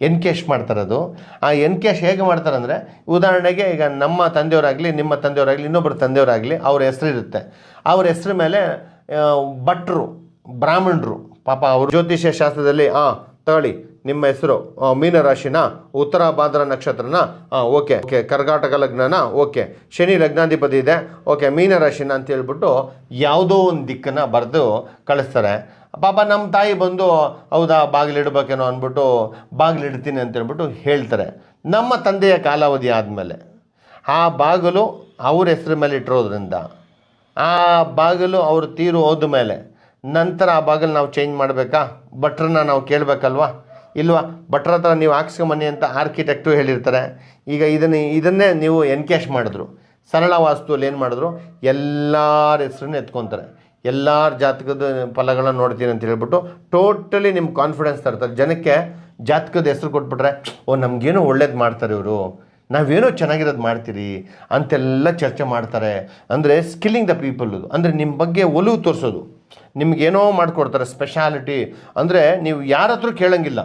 Encash ಮಾಡ್ತಾರೆ ಮಾಡ್ತಾರದು ಆ encash ಹೇಗೆ ಮಾಡ್ತಾರೆ ಅಂದರೆ ಉದಾಹರಣೆಗೆ ಈಗ ನಮ್ಮ ತಂದೆಯವರಾಗಲಿ ನಿಮ್ಮ ತಂದೆಯವರಾಗಲಿ ಇನ್ನೊಬ್ಬರ ತಂದೆಯವರಾಗಲಿ ಅವ್ರ ಹೆಸರು ಇರುತ್ತೆ. ಅವ್ರ ಹೆಸ್ರ ಮೇಲೆ ಆ, ಭಟ್ರು ಬ್ರಾಹ್ಮಣರು ಪಾಪ ಅವರು ಜ್ಯೋತಿಷ್ಯ ಶಾಸ್ತ್ರದಲ್ಲಿ ಹಾಂ ತಗೊಳ್ಳಿ ನಿಮ್ಮ ಹೆಸರು ಮೀನರಾಶಿನ ಉತ್ತರ ಭಾದ್ರ ನಕ್ಷತ್ರನ ಓಕೆ ಓಕೆ ಕರ್ನಾಟಕ ಲಗ್ನನ ಓಕೆ ಶನಿ ಲಗ್ನಾಧಿಪತಿ ಇದೆ ಓಕೆ ಮೀನರಾಶಿನ ಅಂತ ಹೇಳ್ಬಿಟ್ಟು ಯಾವುದೋ ಒಂದು ದಿಕ್ಕನ್ನು ಬರೆದು ಕಳಿಸ್ತಾರೆ. ಪಾಪ ನಮ್ಮ ತಾಯಿ ಬಂದು, ಹೌದಾ, ಬಾಗಿಲಿಡ್ಬೇಕೇನೋ ಅಂದ್ಬಿಟ್ಟು ಬಾಗಿಲಿಡ್ತೀನಿ ಅಂತ ಹೇಳ್ಬಿಟ್ಟು ಹೇಳ್ತಾರೆ. ನಮ್ಮ ತಂದೆಯ ಕಾಲಾವಧಿ ಆದಮೇಲೆ. ಆ ಬಾಗಿಲು ಅವ್ರ ಹೆಸ್ರ ಮೇಲೆ ಇಟ್ಟಿರೋದ್ರಿಂದ, ಆ ಬಾಗಿಲು ಅವರು ತೀರು ಹೋದ ಮೇಲೆ ನಂತರ ಆ ಬಾಗಿಲು ನಾವು ಚೇಂಜ್ ಮಾಡಬೇಕಾ? ಭಟ್ರನ್ನ ನಾವು ಕೇಳಬೇಕಲ್ವಾ? ಇಲ್ವಾ? ಭಟ್ರ ಹತ್ರ ನೀವು ಹಾಕ್ಸ್ಕೊಂಬನ್ನಿ ಅಂತ ಆರ್ಕಿಟೆಕ್ಟು ಹೇಳಿರ್ತಾರೆ. ಈಗ ಇದನ್ನು, ಇದನ್ನೇ ನೀವು ಎನ್ಕ್ಯಾಶ್ ಮಾಡಿದ್ರು. ಸರಳ ವಾಸ್ತುವಲ್ಲಿ ಏನು ಮಾಡಿದ್ರು? ಎಲ್ಲರ ಹೆಸ್ರನ್ನ ಎತ್ಕೊತಾರೆ. ಎಲ್ಲರ ಜಾತಕದ ಫಲಗಳನ್ನ ನೋಡ್ತೀನಿ ಅಂತ ಹೇಳ್ಬಿಟ್ಟು ಟೋಟಲಿ ನಿಮ್ಮ ಕಾನ್ಫಿಡೆನ್ಸ್ ತರ್ತಾರೆ. ಜನಕ್ಕೆ ಜಾತಕದ ಹೆಸರು ಕೊಟ್ಬಿಟ್ರೆ, ಓ, ನಮಗೇನೋ ಒಳ್ಳೇದು ಮಾಡ್ತಾರೆ ಇವರು. ನಾವೇನೋ ಚೆನ್ನಾಗಿರೋದು ಮಾಡ್ತೀರಿ ಅಂತೆಲ್ಲ ಚರ್ಚೆ ಮಾಡ್ತಾರೆ. ಅಂದರೆ ಸ್ಕಿಲ್ಲಿಂಗ್ ದ. ಪೀಪಲ್ ಅಂದರೆ ನಿಮ್ಮ ಬಗ್ಗೆ ಒಲವು ತೋರಿಸೋದು. ನಿಮಗೇನೋ ಮಾಡಿಕೊಡ್ತಾರೆ ಸ್ಪೆಷಾಲಿಟಿ ಅಂದರೆ ನೀವು ಯಾರ ಹತ್ರ ಕೇಳೋಂಗಿಲ್ಲ.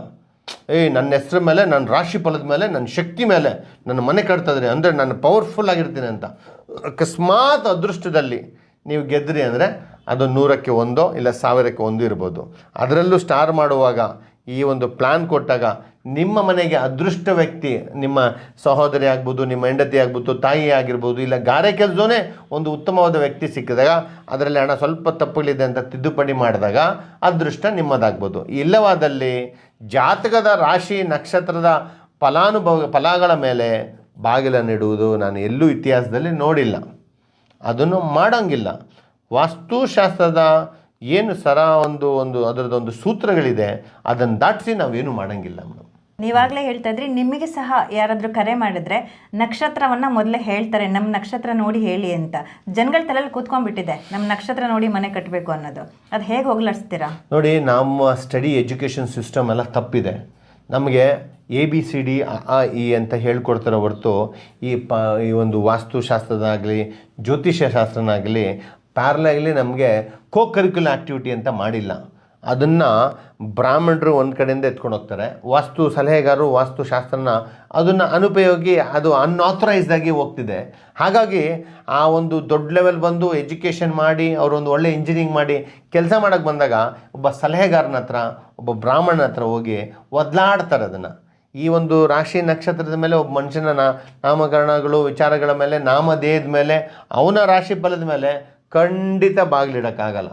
ಏಯ್ ನನ್ನ ಹೆಸ್ರ ಮೇಲೆ, ನನ್ನ ರಾಶಿ ಫಲದ ಮೇಲೆ, ನನ್ನ ಶಕ್ತಿ ಮೇಲೆ, ನನ್ನ ಮನೆ ಕಟ್ತದ್ರಿ ಅಂದರೆ ನಾನು ಪವರ್ಫುಲ್ ಆಗಿರ್ತೀನಿ ಅಂತ. ಅಕಸ್ಮಾತ್ ಅದೃಷ್ಟದಲ್ಲಿ ನೀವು ಗೆದ್ರಿ ಅಂದರೆ ಅದು ನೂರಕ್ಕೆ ಒಂದೋ ಇಲ್ಲ ಸಾವಿರಕ್ಕೆ ಒಂದು ಇರ್ಬೋದು. ಅದರಲ್ಲೂ ಸ್ಟಾರ್ ಮಾಡುವಾಗ ಈ ಒಂದು ಪ್ಲ್ಯಾನ್ ಕೊಟ್ಟಾಗ ನಿಮ್ಮ ಮನೆಗೆ ಅದೃಷ್ಟ ವ್ಯಕ್ತಿ, ನಿಮ್ಮ ಸಹೋದರಿ ಆಗ್ಬೋದು, ನಿಮ್ಮ ಹೆಂಡತಿ ಆಗ್ಬೋದು, ತಾಯಿ ಆಗಿರ್ಬೋದು, ಇಲ್ಲ ಗಾರೆ ಕೆಲಸವೇ ಒಂದು ಉತ್ತಮವಾದ ವ್ಯಕ್ತಿ ಸಿಕ್ಕಿದಾಗ ಅದರಲ್ಲಿ ಹಣ ಸ್ವಲ್ಪ ತಪ್ಪುಗಳಿದೆ ಅಂತ ತಿದ್ದುಪಡಿ ಮಾಡಿದಾಗ ಅದೃಷ್ಟ ನಿಮ್ಮದಾಗ್ಬೋದು. ಇಲ್ಲವಾದಲ್ಲಿ ಜಾತಕದ ರಾಶಿ ನಕ್ಷತ್ರದ ಫಲಾನುಭವ, ಫಲಗಳ ಮೇಲೆ ಬಾಗಿಲನ್ನಿಡುವುದು ನಾನು ಎಲ್ಲೂ ಇತಿಹಾಸದಲ್ಲಿ ನೋಡಿಲ್ಲ. ಅದನ್ನು ಮಾಡೋಂಗಿಲ್ಲ. ವಾಸ್ತುಶಾಸ್ತ್ರದ ಏನು ಸರ ಒಂದು ಒಂದು ಅದರದೊಂದು ಸೂತ್ರಗಳಿದೆ ಅದನ್ನು ದಾಟಿಸಿ ನಾವೇನು ಮಾಡೋಂಗಿಲ್ಲ ಮೇಡಮ್. ನೀವಾಗಲೇ ಹೇಳ್ತಾ ಇದ್ರಿ ನಿಮಗೆ ಸಹ ಯಾರಾದರೂ ಕರೆ ಮಾಡಿದ್ರೆ ನಕ್ಷತ್ರವನ್ನು ಮೊದಲೇ ಹೇಳ್ತಾರೆ ನಮ್ಮ ನಕ್ಷತ್ರ ನೋಡಿ ಹೇಳಿ ಅಂತ. ಜನಗಳ ತಲೆಯಲ್ಲಿ ಕೂತ್ಕೊಂಡ್ಬಿಟ್ಟಿದೆ ನಮ್ಮ ನಕ್ಷತ್ರ ನೋಡಿ ಮನೆ ಕಟ್ಟಬೇಕು ಅನ್ನೋದು. ಅದು ಹೇಗೆ ಹೋಗ್ಲಾಡಿಸ್ತೀರಾ? ನೋಡಿ ನಮ್ಮ ಸ್ಟಡಿ ಎಜುಕೇಷನ್ ಸಿಸ್ಟಮ್ ಎಲ್ಲ ತಪ್ಪಿದೆ. ನಮಗೆ ಎ, ಬಿ, ಸಿ, ಡಿ, ಅ ಇ ಅಂತ ಹೇಳ್ಕೊಡ್ತಾರೆ ಹೊರತು ಈ ಪ, ಈ ಒಂದು ವಾಸ್ತುಶಾಸ್ತ್ರದಾಗಲಿ ಜ್ಯೋತಿಷ್ಯ ಶಾಸ್ತ್ರನಾಗಲಿ ಪ್ಯಾರಲಾಗಲಿ ನಮಗೆ ಕೋ ಕರಿಕ್ಯುಲರ್ ಆ್ಯಕ್ಟಿವಿಟಿ ಅಂತ ಮಾಡಿಲ್ಲ. ಅದನ್ನು ಬ್ರಾಹ್ಮಣರು ಒಂದು ಕಡೆಯಿಂದ ಎತ್ಕೊಂಡು ಹೋಗ್ತಾರೆ. ವಾಸ್ತು ಸಲಹೆಗಾರರು ವಾಸ್ತುಶಾಸ್ತ್ರನ ಅದನ್ನು ಅನುಪಯೋಗಿ ಅದು ಅನ್ಆಥರೈಸ್ಡ್ ಆಗಿ ಹೋಗ್ತಿದೆ. ಹಾಗಾಗಿ ಆ ಒಂದು ದೊಡ್ಡ ಲೆವೆಲ್ ಬಂದು ಎಜುಕೇಷನ್ ಮಾಡಿ, ಅವರೊಂದು ಒಳ್ಳೆ ಇಂಜಿನಿಯರಿಂಗ್ ಮಾಡಿ ಕೆಲಸ ಮಾಡೋಕ್ಕೆ ಬಂದಾಗ ಒಬ್ಬ ಸಲಹೆಗಾರನ ಹತ್ರ, ಒಬ್ಬ ಬ್ರಾಹ್ಮಣನ ಹತ್ರ ಹೋಗಿ ಒದ್ಲಾಡ್ತಾರೆ ಅದನ್ನು. ಈ ಒಂದು ರಾಶಿ ನಕ್ಷತ್ರದ ಮೇಲೆ ಒಬ್ಬ ಮನುಷ್ಯನ ನಾಮಕರಣಗಳು, ವಿಚಾರಗಳ ಮೇಲೆ ನಾಮಧೇಯದ ಮೇಲೆ, ಅವನ ರಾಶಿ ಫಲದ ಮೇಲೆ ಖಂಡಿತ ಬಾಗಿಲಿಡೋಕ್ಕಾಗಲ್ಲ.